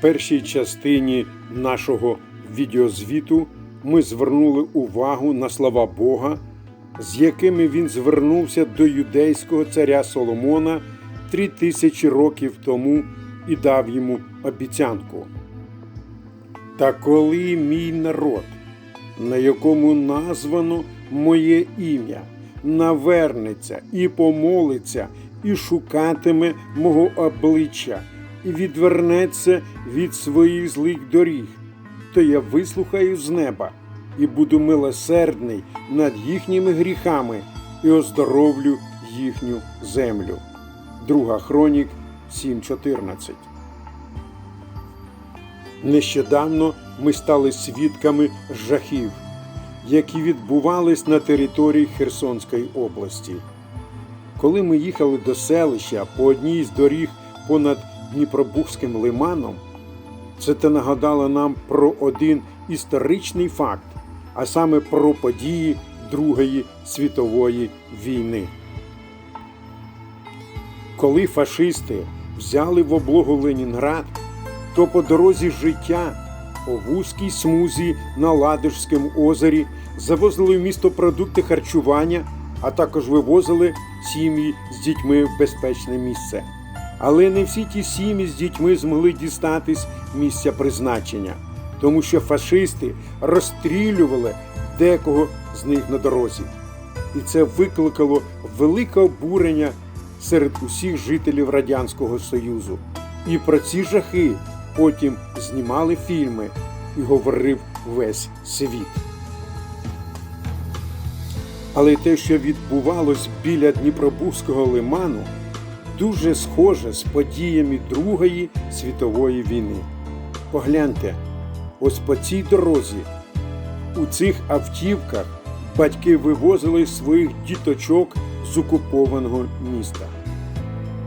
першій частині нашого відеозвіту ми звернули увагу на слова Бога, з якими він звернувся до юдейського царя Соломона три тисячі років тому і дав йому обіцянку. Та коли мій народ, на якому названо моє ім'я, навернеться і помолиться, і шукатиме мого обличчя, і відвернеться від своїх злих доріг, то я вислухаю з неба і буду милосердний над їхніми гріхами і оздоровлю їхню землю. Друга Хронік 7.14 Нещодавно ми стали свідками жахів, які відбувались на території Херсонської області. Коли ми їхали до селища по одній з доріг понад Дніпробухським лиманом, це те нагадало нам про один історичний факт, а саме про події Другої світової війни. Коли фашисти взяли в облогу Ленінград, то по дорозі життя по вузькій смузі на Ладожському озері завозили в місто продукти харчування, а також вивозили сім'ї з дітьми в безпечне місце. Але не всі ті сім'ї з дітьми змогли дістатись місця призначення, тому що фашисти розстрілювали декого з них на дорозі. І це викликало велике обурення серед усіх жителів Радянського Союзу. І про ці жахи потім знімали фільми і говорив весь світ. Але те, що відбувалось біля Дніпробузького лиману, дуже схоже з подіями Другої світової війни. Погляньте, ось по цій дорозі, у цих автівках батьки вивозили своїх діточок з окупованого міста.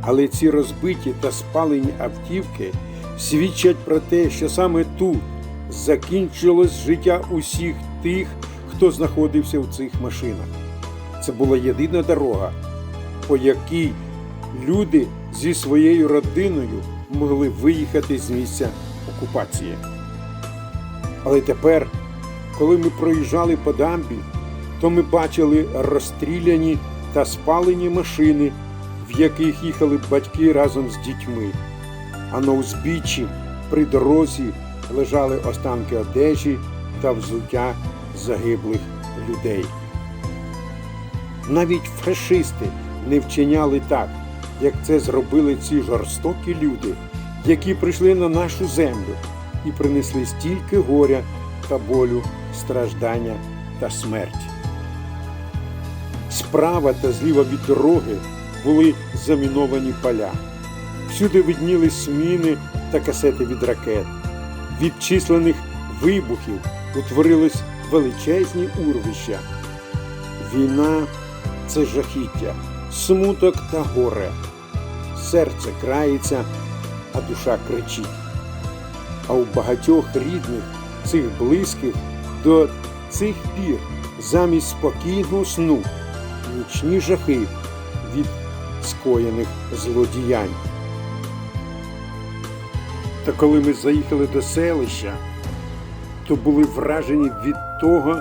Але ці розбиті та спалені автівки свідчать про те, що саме тут закінчилось життя усіх тих, хто знаходився в цих машинах. Це була єдина дорога, по якій люди зі своєю родиною могли виїхати з місця окупації. Але тепер, коли ми проїжджали по дамбі, то ми бачили розстріляні та спалені машини, в яких їхали батьки разом з дітьми. А на узбіччі при дорозі лежали останки одежі та взуття загиблих людей. Навіть фашисти не вчиняли так, як це зробили ці жорстокі люди, які прийшли на нашу землю і принесли стільки горя та болю, страждання та смерть. Справа та зліва від дороги були заміновані поля. Всюди виднілись міни та касети від ракет. Від численних вибухів утворились величезні урвища. Війна це жахіття, смуток та горе. Серце крається, а душа кричить. А у багатьох рідних цих близьких до цих пір замість спокійного сну нічні жахи від скоєних злодіянь. Та коли ми заїхали до селища, то були вражені від того,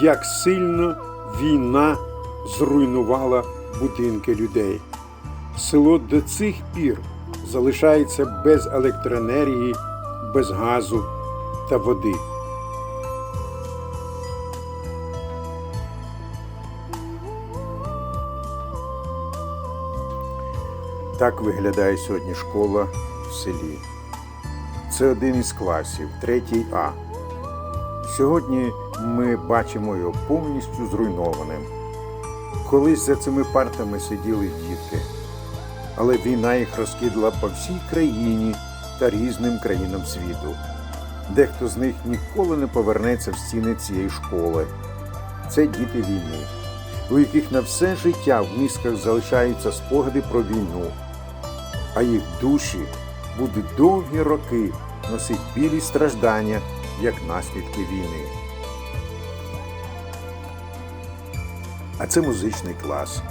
як сильно війна зруйнувала будинки людей. Село до цих пір залишається без електроенергії, без газу та води. Так виглядає сьогодні школа в селі. Це один із класів, третій А. Сьогодні ми бачимо його повністю зруйнованим. Колись за цими партами сиділи дітки, але війна їх розкидала по всій країні та різним країнам світу. Дехто з них ніколи не повернеться в стіни цієї школи. Це діти війни, у яких на все життя в мізках залишаються спогади про війну, а їх душі будуть довгі роки носить білі страждання як наслідки війни. А це музичний клас.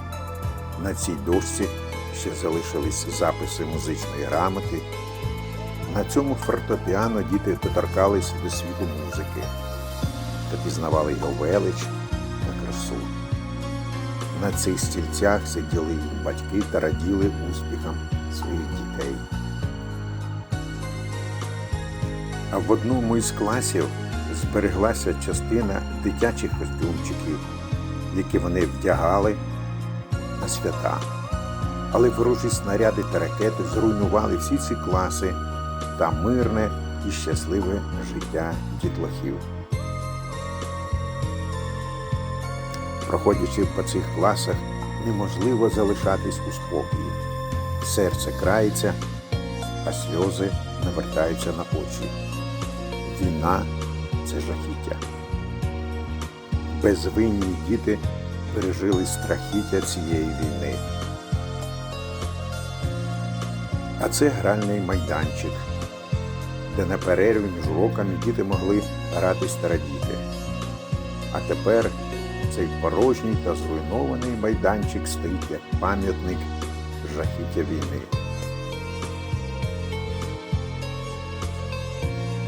На цій дошці ще залишились записи музичної грамоти. На цьому фортепіано діти доторкались до світу музики та пізнавали його велич та красу. На цих стільцях сиділи їх батьки та раділи успіхам своїх дітей. А в одному із класів збереглася частина дитячих костюмчиків, які вони вдягали на свята. Але ворожі снаряди та ракети зруйнували всі ці класи та мирне і щасливе життя дітлахів. Проходячи по цих класах, неможливо залишатись у спокої. Серце крається, а сльози навертаються на очі. Війна це жахіття. Безвинні діти пережили страхіття цієї війни. А це гральний майданчик, де на перерві між уроками діти могли гратись та радіти. А тепер цей порожній та зруйнований майданчик стоїть як пам'ятник жахіття війни.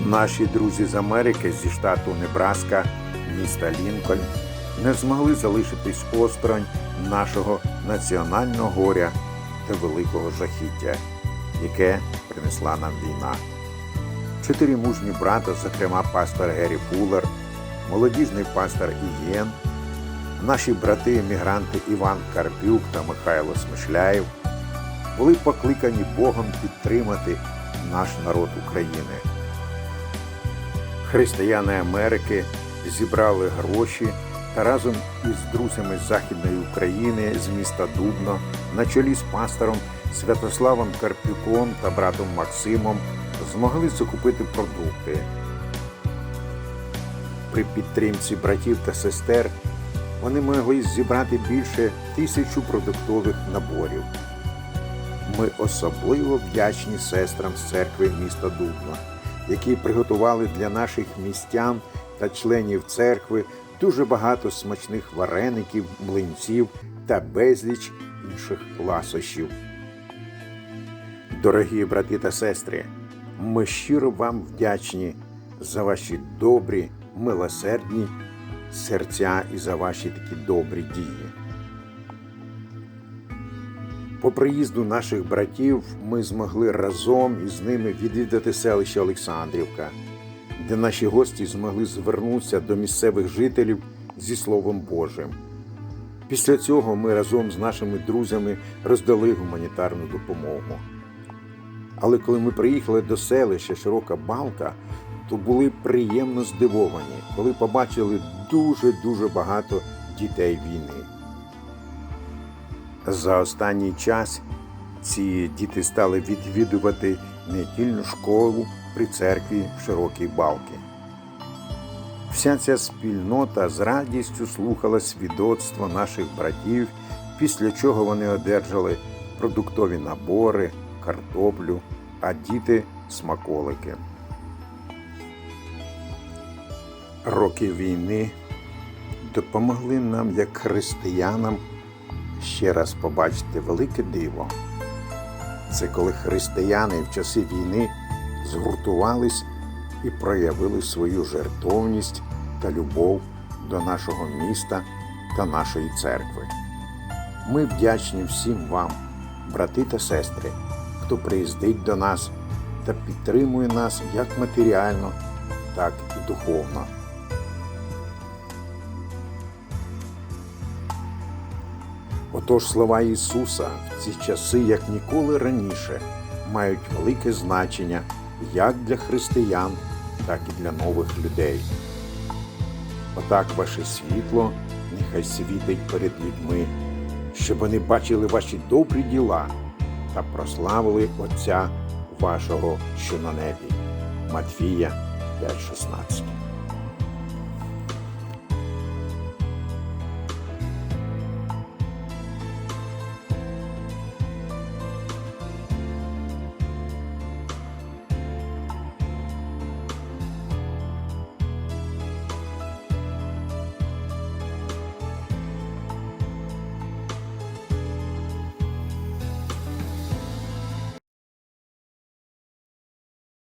Наші друзі з Америки зі штату Небраска, міста Лінкольн, не змогли залишитись осторонь нашого національного горя та великого жахіття, яке принесла нам війна. Чотири мужні брата, зокрема пастор Геррі Пулер, молодіжний пастор Ієн, наші брати-емігранти Іван Карпюк та Михайло Смишляєв були покликані Богом підтримати наш народ України. Християни Америки зібрали гроші та разом із друзями Західної України з міста Дубно на чолі з пастором Святославом Карпюком та братом Максимом змогли закупити продукти. При підтримці братів та сестер вони могли зібрати більше тисячу продуктових наборів. Ми особливо вдячні сестрам з церкви міста Дубно, які приготували для наших містян та членів церкви дуже багато смачних вареників, млинців та безліч інших ласощів. Дорогі брати та сестри, ми щиро вам вдячні за ваші добрі, милосердні серця і за ваші такі добрі дії. По приїзду наших братів ми змогли разом із ними відвідати селище Олександрівка, де наші гості змогли звернутися до місцевих жителів зі Словом Божим. Після цього ми разом з нашими друзями роздали гуманітарну допомогу. Але коли ми приїхали до селища Широка Балка, то були приємно здивовані, коли побачили дуже-дуже багато дітей війни. За останній час ці діти стали відвідувати недільну школу при церкві в Широкій Балки. Вся ця спільнота з радістю слухала свідоцтво наших братів, після чого вони одержали продуктові набори, картоплю, а діти смаколики. Роки війни допомогли нам, як християнам, ще раз побачити велике диво. Це коли християни в часи війни згуртувались і проявили свою жертовність та любов до нашого міста та нашої церкви. Ми вдячні всім вам, брати та сестри, хто приїздить до нас та підтримує нас як матеріально, так і духовно. Отож слова Ісуса в ці часи, як ніколи раніше, мають велике значення як для християн, так і для нових людей. Отак ваше світло нехай світить перед людьми, щоб вони бачили ваші добрі діла та прославили Отця вашого, що на небі. Матфія 5.16